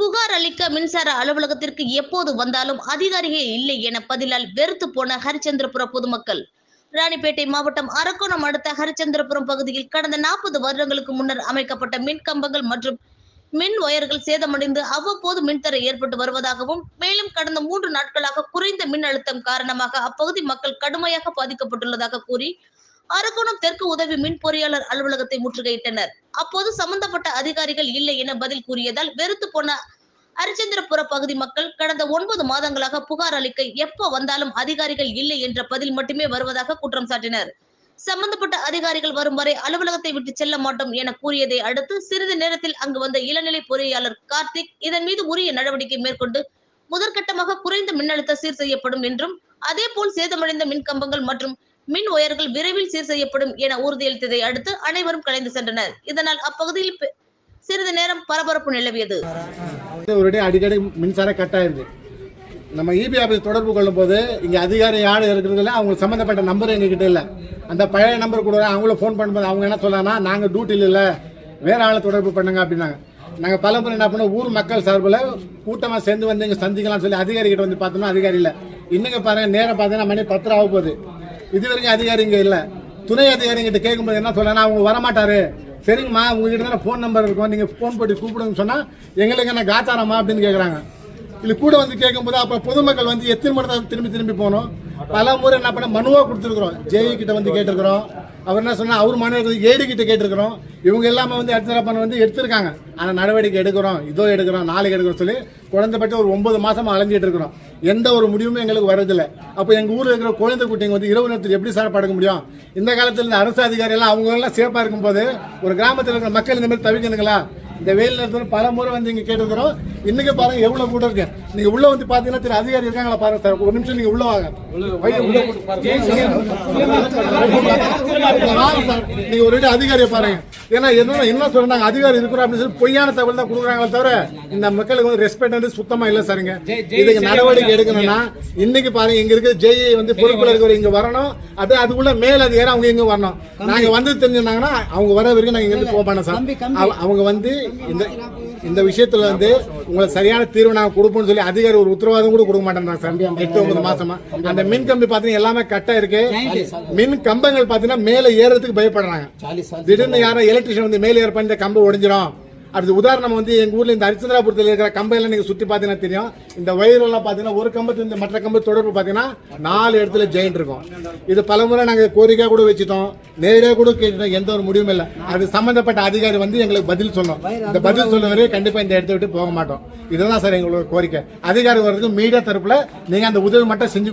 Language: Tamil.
புகார் அளிக்க மின்சார அலுவலகத்திற்கு எப்போது வந்தாலும் அதிகாரிகள் இல்லை என பதிலால் வெறுத்து போன ஹரிச்சந்திரபுர பொதுமக்கள். ராணிப்பேட்டை மாவட்டம் அரக்கோணம் அடுத்த ஹரிச்சந்திரபுரம் பகுதியில் கடந்த நாற்பது வருடங்களுக்கு முன்னர் அமைக்கப்பட்ட மின் கம்பங்கள் மற்றும் மின் ஒயர்கள் சேதமடைந்து அவ்வப்போது மின்தடை ஏற்பட்டு வருவதாகவும் மேலும் கடந்த மூன்று நாட்களாக குறைந்த மின் அழுத்தம் காரணமாக அப்பகுதி மக்கள் கடுமையாக பாதிக்கப்பட்டுள்ளதாக கூறி அரக்கோணம் தெற்கு உதவி மின் பொறியாளர் அலுவலகத்தை முற்றுகையிட்டனர். அப்போது சம்பந்தப்பட்ட அதிகாரிகள் இல்லை என பதில் கூறியதால் வெறுத்து போன ஹரிச்சந்திரபுர பகுதி மக்கள் கடந்த ஒன்பது மாதங்களாக புகார் அளிக்க எப்போ வந்தாலும் அதிகாரிகள் இல்லை என்ற பதில் மட்டுமே வருவதாக குற்றம் சாட்டினர். சம்பந்தப்பட்ட அதிகாரிகள் வரும் வரை அலுவலகத்தை விட்டு செல்ல மாட்டோம் என கூறியதை அடுத்து சிறிது நேரத்தில் அங்கு வந்த இளநிலை பொறியாளர் கார்த்திக் இதன் மீது உரிய நடவடிக்கை மேற்கொண்டு முதற்கட்டமாக குறைந்த மின்னழுத்த சீர் செய்யப்படும் என்றும் அதேபோல் சேதமடைந்த மின் கம்பங்கள் மற்றும் மின் ஒயர்கள் விரைவில் சீர் செய்யப்படும் என உறுதியளித்ததை அடுத்து அனைவரும் கலைந்து சென்றனர். இதனால் அப்பகுதியில் சிறிது நேரம் பரபரப்பு நிலவியது. ஒரு அடி அடிக்கடி மின்சாரம் கட் ஆயிருது நம்ம இபி ஆஃபீஸ் தொடர்பு கொள்ளும் போது இங்கே அதிகாரி யார் இருக்கிறதுல அவங்க சம்மந்தப்பட்ட நம்பர் எங்ககிட்ட இல்லை. அந்த பழைய நம்பர் கூட அவங்கள ஃபோன் பண்ணும்போது அவங்க என்ன சொன்னாங்கன்னா நாங்கள் டியூட்டியில் இல்லை. வேற ஆளை தொடர்பு பண்ணுங்க அப்படின்னாங்க. நாங்கள் பல முறை என்ன பண்ணோம் ஊர் மக்கள் சார்பில் கூட்டமாக சேர்ந்து வந்து இங்கே சந்திக்கலாம்னு சொல்லி அதிகாரிகிட்ட வந்து பார்த்தோம்னா அதிகாரி இல்லை. இன்னைக்கு பாருங்க நேரம் பார்த்தீங்கன்னா மணி பத்தரை ஆக போகுது. இது வரைக்கும் அதிகாரி இங்கே இல்லை. துணை அதிகாரிங்கிட்ட கேட்கும்போது என்ன சொல்றேன்னா அவங்க வரமாட்டாரு. சரிங்கம்மா உங்ககிட்ட தானே ஃபோன் நம்பர் இருக்கும். நீங்கள் ஃபோன் போட்டு கூப்பிடுங்கன்னு சொன்னால் எங்களுக்கு என்ன காத்தாரம்மா அப்படின்னு கேட்குறாங்க இல்லை கூட வந்து கேட்கும்போது அப்போ பொதுமக்கள் வந்து எத்தனை முறை தான் திரும்பி திரும்பி போகணும்? பல முறை என்ன பண்ண மனுவாக கொடுத்துருக்குறோம். ஜேஇ கிட்ட வந்து கேட்டிருக்கிறோம். அவர் என்ன சொன்னால் அவர் மாநிலத்தில் ஏடி கிட்ட கேட்டிருக்கிறோம். இவங்க எல்லாமே வந்து எடுத்துகிற வந்து எடுத்திருக்காங்க. ஆனால் நடவடிக்கை எடுக்கிறோம். இதோ எடுக்கிறோம். நாளைக்கு எடுக்கிறோம் சொல்லி குழந்தைப்பட்ட ஒரு ஒன்பது மாதமாக அலைஞ்சிட்டு இருக்கிறோம். எந்த ஒரு முடிவுமே எங்களுக்கு வரதில்லை அப்போ எங்கள் ஊரில் இருக்கிற குழந்தை குட்டிங்க வந்து இரவு நேரத்தில் எப்படி சார் படுக்க முடியும்? இந்த காலத்தில் இந்த அரசு அதிகாரி எல்லாம் அவங்க எல்லாம் சேஃபாக இருக்கும்போது ஒரு கிராமத்தில் இருக்கிற மக்கள் இந்த மாதிரி தவிக்கணுங்களா? இந்த வெயில் நேரத்தில் பல முறை வந்து இங்கே கேட்டிருக்கிறோம். இன்னைக்கு பாருங்க எவ்வளவு கூட்டம் இருக்கு. நீங்க உள்ள வந்து பாத்தீங்கன்னா திரு அதிகாரி இருக்காங்களா பாருங்க சார் ஒரு நிமிஷம் நீங்க உள்ள வாங்க. சார் நீங்க ஒரு அதிகாரியை பாருங்க. ஏன்னா என்ன என்ன சொல்றாங்க அதிகாரி இருக்கிறோம் அப்படின்னு சொல்லி பொய்யான தகவல் தான் கொடுக்குறாங்களே தவிர இந்த மக்களுக்கு வந்து ரெஸ்பெக்ட் சுத்தமா இல்ல சாருங்க இதுக்கு நடவடிக்கை எடுக்கணும்னா இன்னைக்கு பாருங்க இங்க இருக்கிற ஜெய் வந்து பொறுப்புல இருக்கிற இங்க வரணும். அப்படியே அதுக்குள்ள மேல் அதிகாரி அவங்க இங்க வரணும். நாங்க வந்து தெரிஞ்சிருந்தாங்கன்னா அவங்க வர வரைக்கும் நாங்க இங்க இருந்து போக சார். அவ- அவங்க வந்து இந்த இந்த விஷயத்துல வந்து உங்களுக்கு சரியான தீர்வு நாங்க கொடுப்போம்னு சொல்லி அதிகாரி ஒரு உத்தரவாதம் கூட கொடுக்க மாட்டேன் சார். எட்டு ஒன்பது மாசமா. அந்த மின் கம்பி பாத்தீங்கன்னா எல்லாமே கட்டா இருக்கு. மின் கம்பங்கள் பாத்தீங்கன்னா மேல ஏறதுக்கு பயப்படுறாங்க. திடீர்னு யாரும் எலக்ட்ரிஷியன் வந்து மேல ஏற பண்ணி கம்பு உடைஞ்சிரும் அடுத்து உதாரணம் வந்து எங்கள் ஊரில் இந்த ஹரிச்சந்திராபுரத்தில் இருக்கிற கம்பெல்லாம் நீங்கள் சுற்றி பார்த்தீங்கன்னா தெரியும். இந்த வயிறுலாம் பார்த்தீங்கன்னா ஒரு கம்பத்து இந்த மற்ற கம்பு தொடர்பு பார்த்தீங்கன்னா நாலு இடத்துல ஜெயின் இருக்கும். இது பலமுறை நாங்கள் கோரிக்கை கூட வச்சுட்டோம். நேரடியாக கூட கேட்டுட்டோம். எந்த ஒரு முடிவும் இல்லை. அது சம்மந்தப்பட்ட அதிகாரி வந்து எங்களுக்கு பதில் சொன்னோம். இந்த பதில் சொல்ல வரையும் கண்டிப்பாக இந்த இடத்த விட்டு போக மாட்டோம். இதுதான் சார் எங்களோட கோரிக்கை. அதிகாரி வர்றதுக்கு மீடியா தரப்பில் நீங்கள் அந்த உதவி மட்டும் செஞ்சு